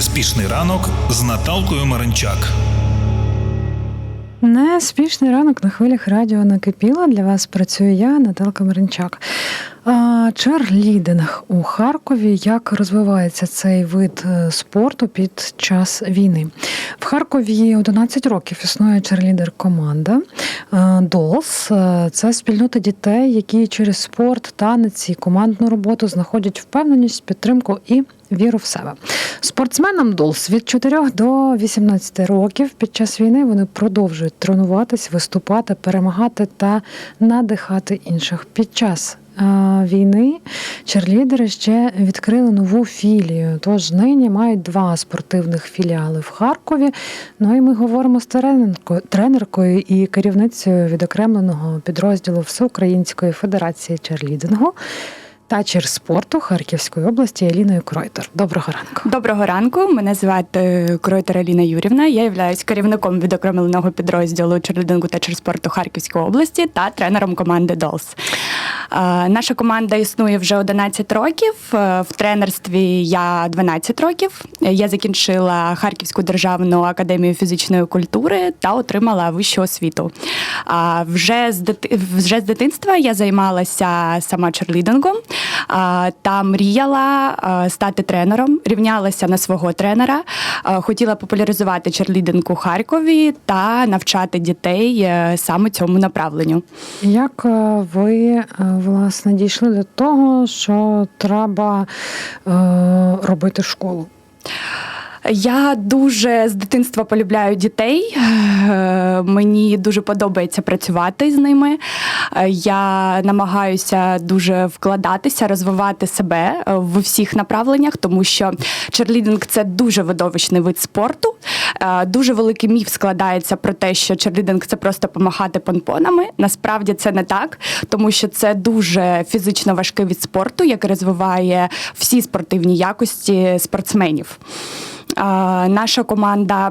Неспішний ранок з Наталкою Маринчак. Неспішний ранок на хвилях радіо накипіла. Для вас працюю я, Наталка Маринчак. Черлідинг у Харкові. Як розвивається цей вид е, спорту під час війни? В Харкові 11 років існує черлідер команда Долс. Це спільнота дітей, які через спорт, танець і командну роботу знаходять впевненість, підтримку і віру в себе. Спортсменам Долс від 4 до 18 років під час війни вони продовжують тренуватись, виступати, перемагати та надихати інших. Під час е, війни черлідери ще відкрили нову філію. Тож нині мають два спортивних філіали в Харкові. Ну і ми говоримо з тренеркою і керівницею відокремленого підрозділу Всеукраїнської федерації черлідингу та черспорту Харківської області Еліною Кройтер. Доброго ранку. Доброго ранку. Мене звати Кройтер Аліна Юрівна. Я являюсь керівником відокремленого підрозділу черлідингу та черспорту Харківської області та тренером команди Долс. Наша команда існує вже 11 років. Е, В тренерстві я 12 років. Я закінчила Харківську державну академію фізичної культури та отримала вищу освіту. А Вже з дити- вже з дитинства я займалася сама черлідингом та мріяла стати тренером, рівнялася на свого тренера, хотіла популяризувати черлідинг у Харкові та навчати дітей е, саме цьому направленню. Як е, ви е, власне дійшли до того, що треба робити школу? Я дуже з дитинства полюбляю дітей. Е, Мені дуже подобається працювати з ними. Е, Я намагаюся дуже вкладатися, розвивати себе е, в всіх направленнях, тому що черлідинг це дуже видовищний вид спорту. Дуже великий міф складається про те, що черлідинг це просто помахати понпонами. Насправді це не так, тому що це дуже фізично важкий від спорту, який розвиває всі спортивні якості спортсменів. Наша команда.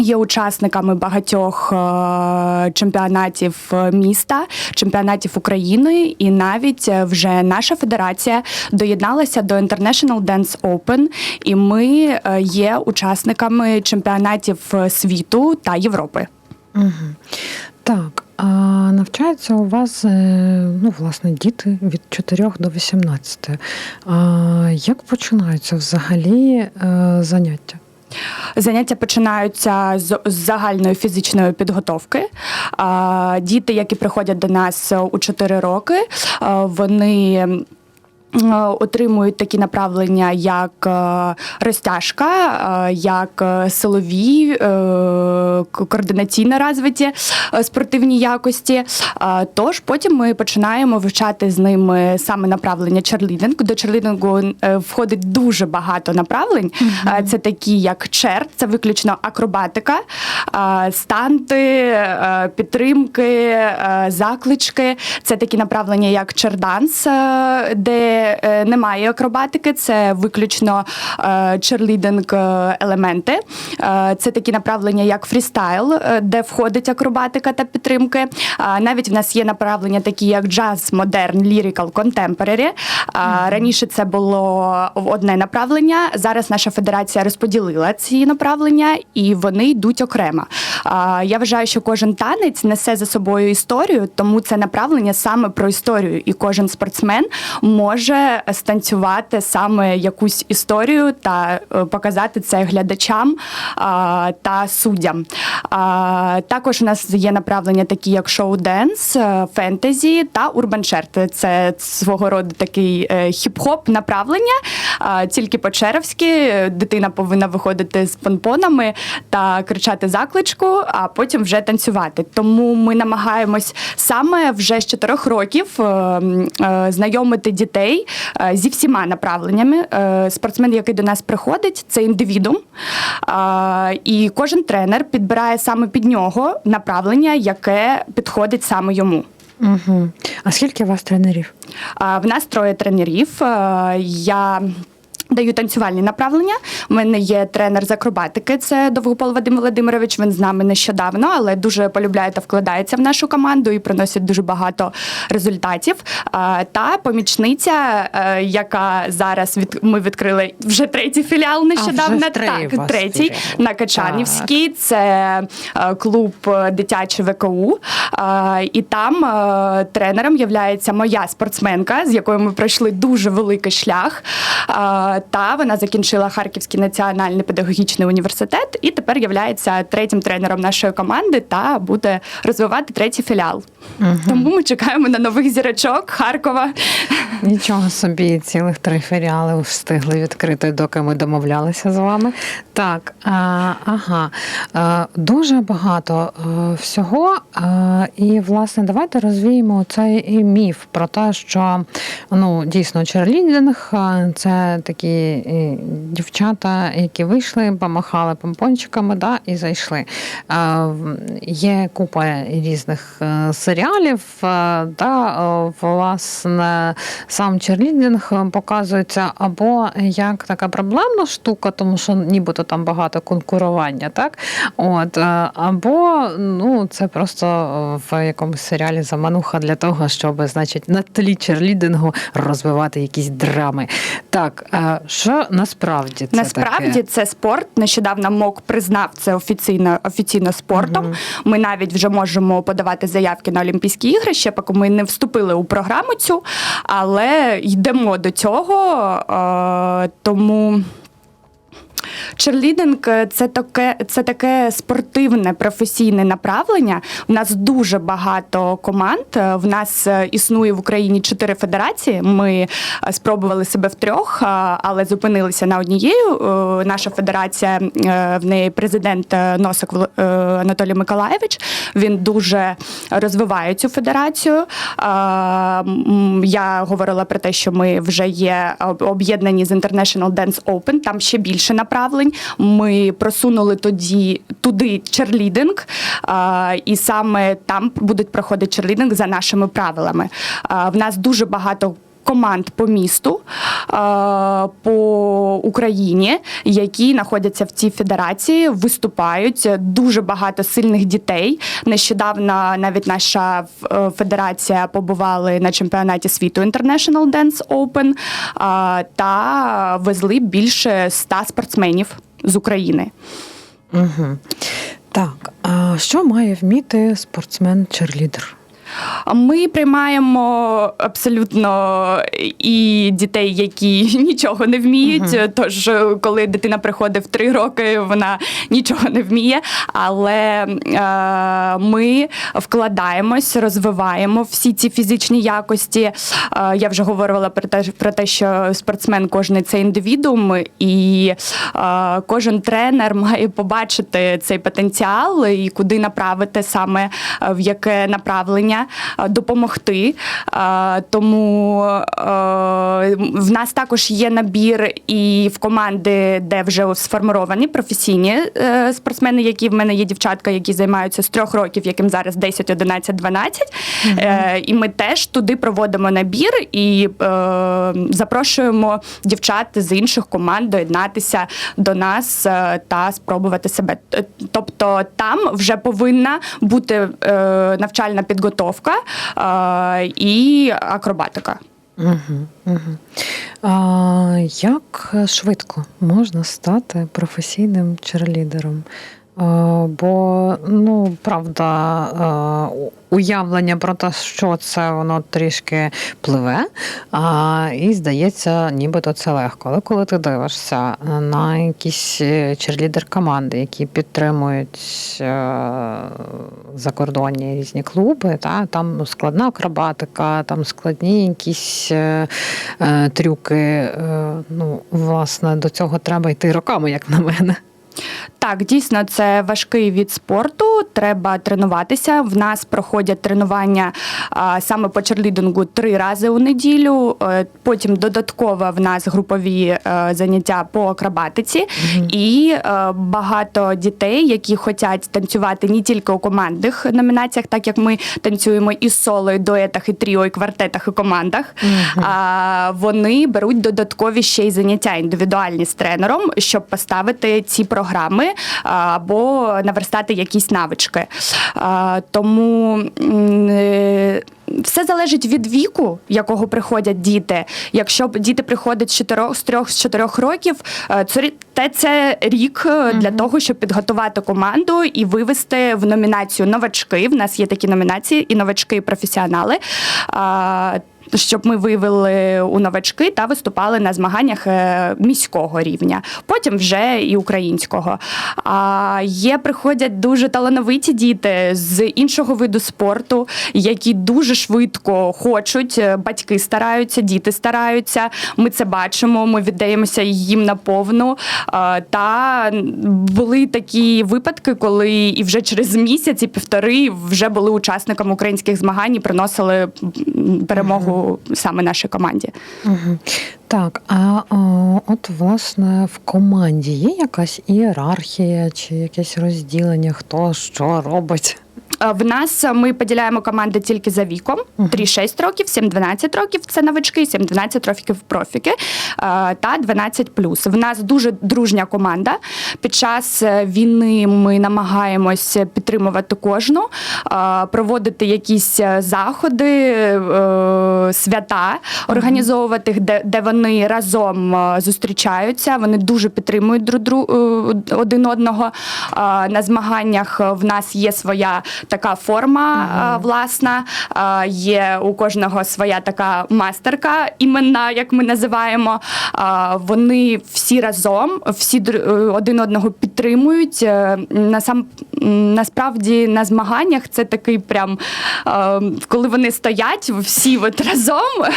Є учасниками багатьох е, чемпіонатів міста, чемпіонатів України, і навіть е, вже наша федерація доєдналася до International Dance Open, і ми е, є учасниками чемпіонатів е, світу та Європи. Угу. Так, а навчаються у вас е, ну, власне діти від 4 до 18. А як починаються взагалі е, заняття? Заняття починаються з загальної фізичної підготовки. Діти, які приходять до нас у 4 роки, вони. М, Отримують такі направлення, як е, розтяжка, е, як е, силові, е, координаційно розвиті е, спортивні якості. Е, Тож потім ми починаємо вивчати з ними саме направлення черлідинг. До черлідингу е, входить дуже багато направлень. Е, Це такі, як чер, це виключно акробатика, е, станти, е, підтримки, е, заклички. Це такі направлення, як черданс, е, де е, немає акробатики, це виключно е, черлідинг е, елементи. Це такі направлення, як фрістайл, де входить акробатика та підтримки. Навіть в нас є направлення, такі як джаз, модерн, лірикал, контемпорарі. Раніше це було одне направлення. Зараз наша федерація розподілила ці направлення і вони йдуть окремо. Я вважаю, що кожен танець несе за собою історію, тому це направлення саме про історію, і кожен спортсмен може станцювати саме якусь історію та е, показати це глядачам та суддям. Також у нас є направлення, такі як шоу-денс, е, фентезі та урбаншерт. Це свого роду такий е, хіп-хоп направлення, тільки по-черевськи. Дитина повинна виходити з понпонами та кричати закличку, а потім вже танцювати. Тому ми намагаємось саме вже з 4 років е, м, е, знайомити дітей е, зі всіма направленнями. Е, Спортсмен, який до нас приходить, це індивідум. І кожен тренер підбирає саме під нього направлення, яке підходить саме йому. Угу. А скільки у вас тренерів? В нас троє тренерів. Е, Я Даю танцювальні направлення. У мене є тренер з акробатики. Це Довгопол Вадим Володимирович. Він з нами нещодавно, але дуже полюбляє та вкладається в нашу команду і приносить дуже багато результатів. Та помічниця, е, яка зараз від ми відкрили вже третій філял нещодавно. вже три у так, третій філіали. на Качанівській. Це е, клуб е, дитячий ВКУ. І там тренером є моя спортсменка, з якою ми пройшли дуже великий шлях. Та вона закінчила Харківський національний педагогічний університет і тепер є третім тренером нашої команди та буде розвивати третій філіал. Тому ми чекаємо на нових зірочок Харкова. Нічого собі, цілих три філіали встигли відкрити, доки ми домовлялися з вами. Так, а, ага, а, дуже багато е, всього. А, і, власне, давайте розвіємо цей міф про те, що ну, дійсно черлідинг це такі е, дівчата, які вийшли, помахали помпончиками да, і зайшли. Є купа різних е, серіалів, е, да, е, власне, сам черлідинг показується або як така проблемна штука, тому що нібито там багато конкурування, так? От, або ну, це просто в якомусь серіалі замануха для того, щоб, значить, на тлі черлідингу розвивати якісь драми. Так, що насправді це Насправді таке? це спорт. Нещодавно МОК признав це офіційно офіційно спортом. Ми навіть вже можемо подавати заявки на Олімпійські ігри. Ще поки ми не вступили у програму цю, але йдемо до цього. Е, тому. Черлідинг це таке, це таке спортивне професійне направлення. У нас дуже багато команд. В нас е, існує в Україні чотири федерації. Ми е, спробували себе в трьох, але зупинилися на однією. Е, Наша федерація е, в неї президент е, Носик е, Анатолій Миколаєвич. Він дуже розвиває цю федерацію. Я говорила про те, що ми вже є об'єднані з International Dance Open. Там ще більше направлень. Ми просунули тоді туди черлідинг, і саме там будуть проходити черлідинг за нашими правилами. В нас дуже багато. Команд по місту е, по Україні, які знаходяться в цій федерації, виступають дуже багато сильних дітей. Нещодавно навіть наша е, федерація побували на чемпіонаті світу International Dance Open е, та везли більше ста спортсменів з України. Угу. Так, а що має вміти спортсмен-черлідер? Ми приймаємо абсолютно і дітей, які нічого не вміють. Тож, коли дитина приходить в три роки, вона нічого не вміє. Але е, ми вкладаємось, розвиваємо всі ці фізичні якості. Е, я вже говорила про те, про те, що спортсмен кожен це індивідуум, і е, кожен тренер має побачити цей потенціал і куди направити саме е, в яке направлення е, допомогти. Е, Тому е, в нас також є набір і в команди, де вже сформовані професійні спортсмени, які в мене є дівчатка, які займаються з трьох років, яким зараз 10, 11, 12. Е, І ми теж туди проводимо набір і запрошуємо дівчат з інших команд доєднатися до нас та спробувати себе. Тобто там вже повинна бути навчальна підготовка е, і акробатика. Угу, угу. А, як швидко можна стати професійним черлідером? А, бо, ну, правда, уявлення про те, що це воно трішки пливе, і здається, нібито це легко. Але коли ти дивишся на якісь е, черлідер команди, які підтримують е, закордонні різні клуби, та, там ну, складна акробатика, там складні якісь е, е, трюки. Е, ну, власне, до цього треба йти роками, як на мене. Так, дійсно, це важкий від спорту. треба тренуватися. В нас проходять тренування а, саме по черлідингу три рази у неділю. Е, Потім додатково в нас групові е, заняття по акробатиці, і е, багато дітей, які хочуть танцювати не тільки у командних номінаціях, так як ми танцюємо і соло, і дуетах, і тріо, і квартетах, і командах. А вони беруть додаткові ще й заняття індивідуальні з тренером, щоб поставити ці програми а, або наверстати якісь навички. Тому е, все залежить від віку, якого приходять діти. Якщо діти приходять з 4, з 3 з 4 років, е, це це рік е, для того, щоб підготувати команду і вивести в номінацію новачки. В нас є такі номінації, і новачки, і професіонали. Щоб ми вивели у новачки та виступали на змаганнях е, міського рівня, потім вже і українського. А є приходять дуже талановиті діти з іншого виду спорту, які дуже швидко хочуть. е, Батьки стараються, діти стараються. Ми це бачимо. Ми віддаємося їм наповну. Та були такі випадки, коли і вже через місяць і півтори вже були учасниками українських змагань і приносили м, саме нашій команді. Так, а от власне в команді є якась ієрархія чи якесь розділення, хто що робить? Е, В нас ми поділяємо команди тільки за віком: 3-6 років, 7-12 років це новачки, 7-12 років профіки е, та 12 В нас дуже дружня команда. Під час е, війни ми намагаємось підтримувати кожну, е, проводити якісь е, заходи, е, свята, організовувати, де, де вони разом е, зустрічаються. Вони дуже підтримують друг дру, е, один одного. Е, На змаганнях в нас є своя така форма е, власна, е, є у кожного своя така мастерка, іменна, як ми називаємо. Е, Вони всі разом, всі один одного підтримують. Насам насправді на змаганнях це такий прям е, коли вони стоять всі от разом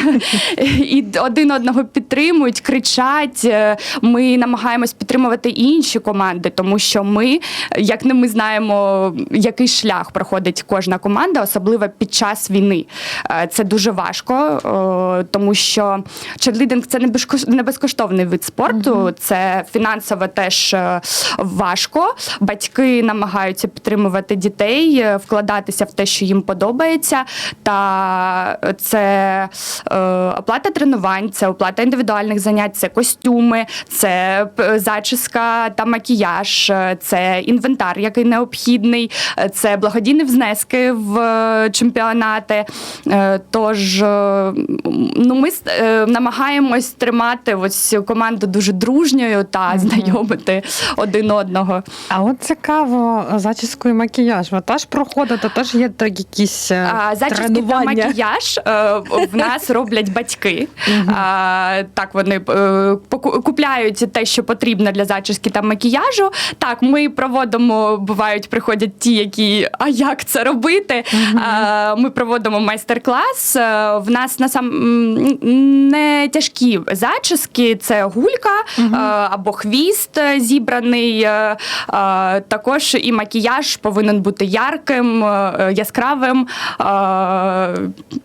і один одного підтримують, кричать. Е, Ми намагаємось підтримувати інші команди, тому що ми, як не ми знаємо, який шлях проходить кожна команда, особливо під час війни. Е, Це дуже важко, тому що черлідинг це не безкоштовний вид спорту, це фінансово теж важко. Батьки намагаються підтримувати дітей, е, вкладатися в те, що їм подобається. Та це е, оплата тренувань, це оплата індивідуальних занять, це костюми, це зачіска та макіяж, е, це інвентар, який необхідний, е, це благодійні внески в е, чемпіонати. Е, Тож е, ну, ми е, намагаємось тримати ось команду дуже дружньою та знайомити один одного. А от цікаво, зачіску і макіяж. Ви теж проходите, теж є так якісь е, А, Зачіски та макіяж е, в нас роблять батьки. А, Так, вони е, купляють те, що потрібно для зачіски та макіяжу. Так, ми проводимо, бувають, приходять ті, які а як це робити. А, Ми проводимо майстер-клас. В нас на сам не тяжкі зачіски, це гулька або хвіст зібраний. Також і макіяж повинен бути ярким, е, яскравим. е,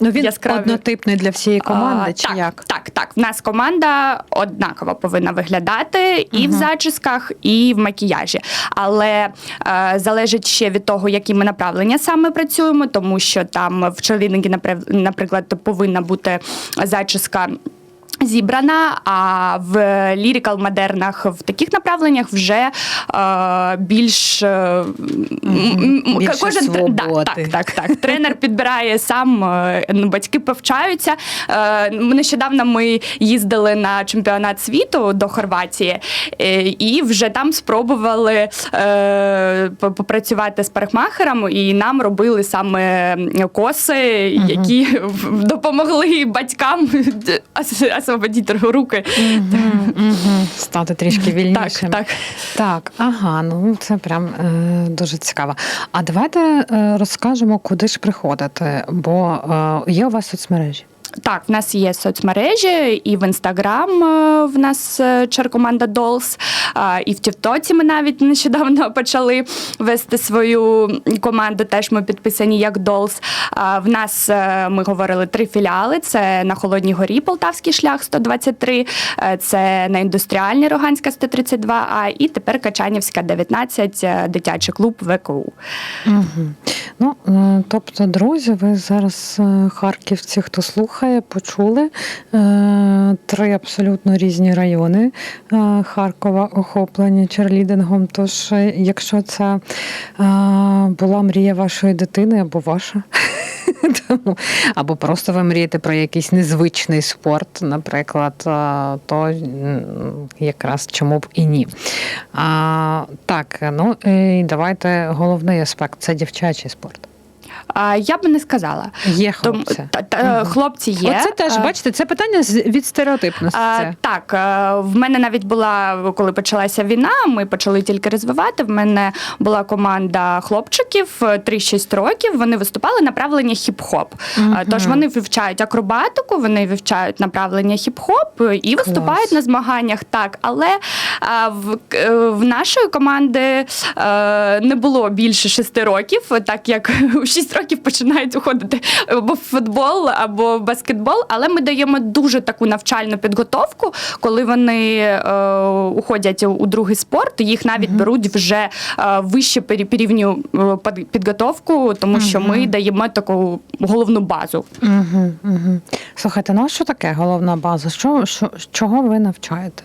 Ну він яскраві- однотипний для всієї команди, а, чи так, як? Так, так. В нас команда однаково повинна виглядати і в зачісках, і в макіяжі. Але е, залежить ще від того, які ми направлення саме працюємо, тому що там в наприв- наприклад, повинна бути зачіска. Зібрана, а в лірикал модернах в таких направленнях вже е, більш е, Більше кожен свободи. да, так, так, так. Тренер підбирає сам, е, ну, батьки повчаються. Е, Нещодавно ми їздили на чемпіонат світу до Хорватії е, і вже там спробували е, попрацювати з парикмахером, і нам робили саме коси, які в- допомогли батькам освободити руки. Стати трішки Так, вільнішим. так. Так, ага, ну це прям е, дуже цікаво. А давайте е, розкажемо, куди ж приходити, бо е, є у вас соцмережі. Так, в нас є соцмережі, і в інстаграм е, в нас е, чергоманда Dolls, і в Тіктоці ми навіть нещодавно почали вести свою команду. Теж ми підписані як Dolls. В нас е, ми говорили три філіали: це на Холодній горі Полтавський шлях 123, е, це на індустріальній Роганська 132, а і тепер Качанівська 19, е, дитячий клуб ВКУ. Угу. Ну, тобто, друзі, ви зараз харківці, хто слухає, почули е, три абсолютно різні райони е, Харкова охоплені черлідингом. Тож, е, якщо це була мрія вашої дитини або ваша, або просто ви мрієте про якийсь незвичний спорт, наприклад, то якраз чому б і ні. А, так, ну і давайте головний аспект це дівчачий спорт. А, Я би не сказала. Є хлопці. та, та, хлопці є. Оце теж, Е, бачите, це питання від стереотипності. А, так, е, в мене навіть була, коли почалася війна, ми почали тільки розвивати. В мене була команда хлопчиків е, 3-6 років. Вони виступали направлення хіп-хоп. Е, Тож вони вивчають акробатику, вони вивчають направлення хіп-хоп е, і виступають Клас. на змаганнях. Так, але а, в, е, в нашої команди е, не було більше 6 років, так як у 6 років починають уходити або в футбол, або в баскетбол. Але ми даємо дуже таку навчальну підготовку, коли вони е, уходять у, другий спорт, їх навіть беруть вже е, вище пері- по рівню е, під- підготовку, тому що ми даємо таку головну базу. Угу, угу. Слухайте, ну а що таке головна база? Що, що, чого ви навчаєте?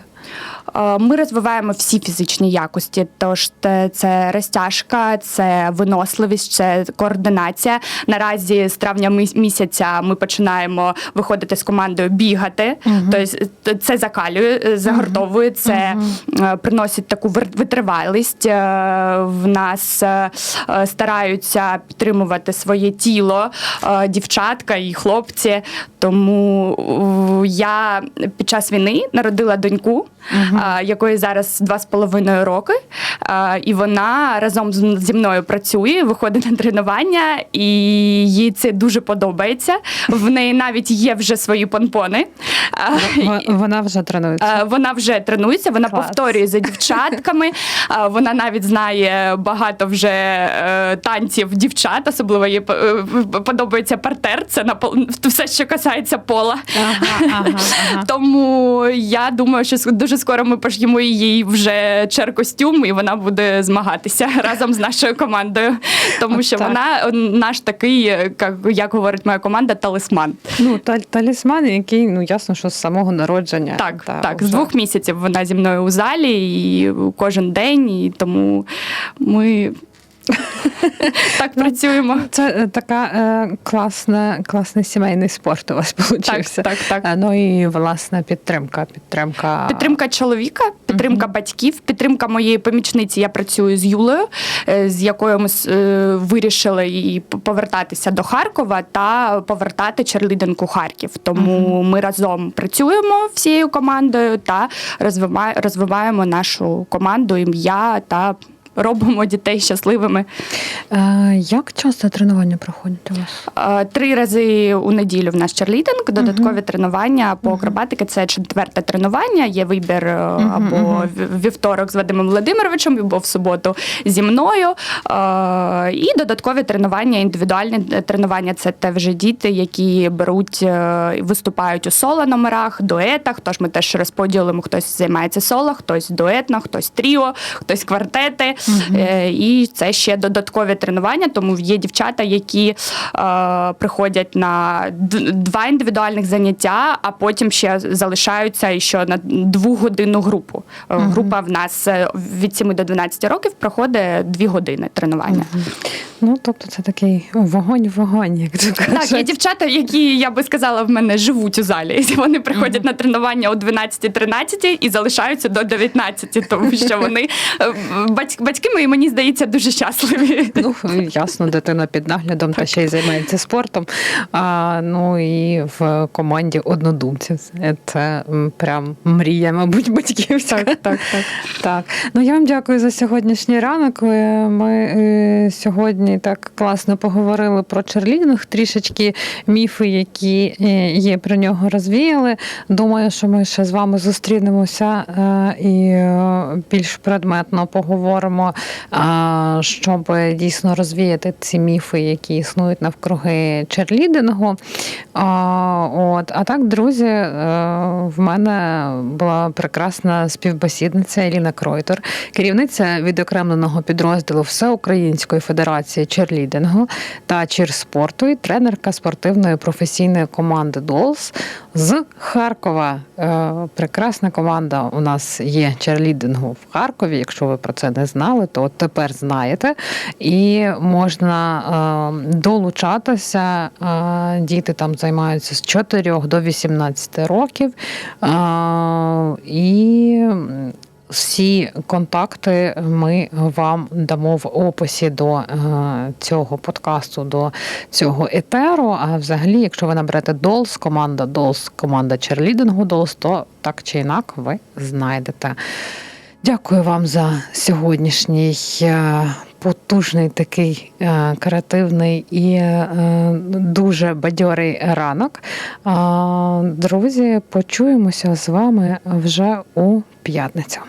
Е, Ми розвиваємо всі фізичні якості. Тож це розтяжка, це виносливість, це координація. Наразі з травня місяця ми починаємо виходити з командою бігати. Тобто це закалює, е, загортовує, це е, приносить таку витривалість. В нас стараються підтримувати своє тіло дівчатка і хлопці. Тому я під час війни народила доньку, а, якої зараз два з половиною роки. А, І вона разом зі мною працює, виходить на тренування, і їй це дуже подобається. В неї навіть є вже свої понпони. А, Вона вже тренується. Вона вже тренується, вона Клас. повторює за дівчатками. Вона навіть знає багато вже е, танців дівчат, особливо їй е, подобається партер. Це на пол- все, що касається пола. Ага, ага, ага. Тому я думаю, що с- дуже скоро ми пош'ємо їй вже чер-костюм, і вона буде змагатися разом з нашою командою. Тому що вона наш такий, як, як говорить моя команда, талисман. Ну, та- талісман, який, ну ясно, що з самого народження. Так, Та, так. З двох місяців вона зі мною у залі і кожен день, і тому ми так працюємо. Це е, така е, класна, класний сімейний спорт у вас Так, получився. так, так. Е, Ну і власне підтримка. Підтримка. Підтримка чоловіка, підтримка батьків, підтримка моєї помічниці. Я працюю з Юлею, з якою ми вирішили п- повертатися до Харкова та повертати черлідинку Харків. Тому ми разом працюємо всією командою та розвиваємо нашу команду, ім'я та робимо дітей щасливими. Е, Як часто тренування проходять у вас? Е, Три рази у неділю в нас черлідинг, додаткові тренування по акробатики. Це четверте тренування. Є вибір е, або вівторок з Вадимом Володимировичем, або в суботу зі мною. І додаткові тренування, індивідуальні тренування це те вже діти, які беруть, виступають у соло номерах, дуетах. Тож ми теж розподілимо, хтось займається соло, хтось дуетно, хтось тріо, хтось квартети. Е, І це ще додаткові тренування, тому є дівчата, які е, приходять на два індивідуальних заняття, а потім ще залишаються ще на двогодинну групу. Е, Група в нас е, від 7 до 12 років проходить дві години тренування. Ну, тобто це такий вогонь-вогонь, як то кажуть. Так, є дівчата, які я би сказала, в мене живуть у залі. Вони приходять на тренування о 12-13 і залишаються до 19, тому що вони батьки, батьки мої, мені здається, дуже щасливі. Ну, ясно, дитина під наглядом та ще й займається спортом. А, ну і в команді однодумців. Це, прям мрія, мабуть, батьківська. Так, так, так. Так, ну я вам дякую за сьогоднішній ранок. Ми е, сьогодні так класно поговорили про черлідинг, трішечки міфи, які е, є про нього, розвіяли. Думаю, що ми ще з вами зустрінемося е, і більш предметно поговоримо, е, щоб дійсно розвіяти ці міфи, які існують навкруги черлідингу. От, а так, друзі, е, в мене була прекрасна співбесідниця Еліна Кройтер, керівниця відокремленого підрозділу Всеукраїнської федерації черлідингу та чірспорту і тренерка спортивної професійної команди Долс з Харкова. Е, Прекрасна команда у нас є черлідингу в Харкові. Якщо ви про це не знали, то тепер знаєте. І можна е, долучатися. Е, Діти там займаються з 4 до 18 років. І всі контакти ми вам дамо в описі до е, цього подкасту, до цього етеру. А взагалі, якщо ви наберете DOLS, команда DOLS, команда черлідингу DOLS, то так чи інак ви знайдете. Дякую вам за сьогоднішній е, потужний такий е, креативний і дуже бадьорий ранок. Друзі, почуємося з вами вже у п'ятницю.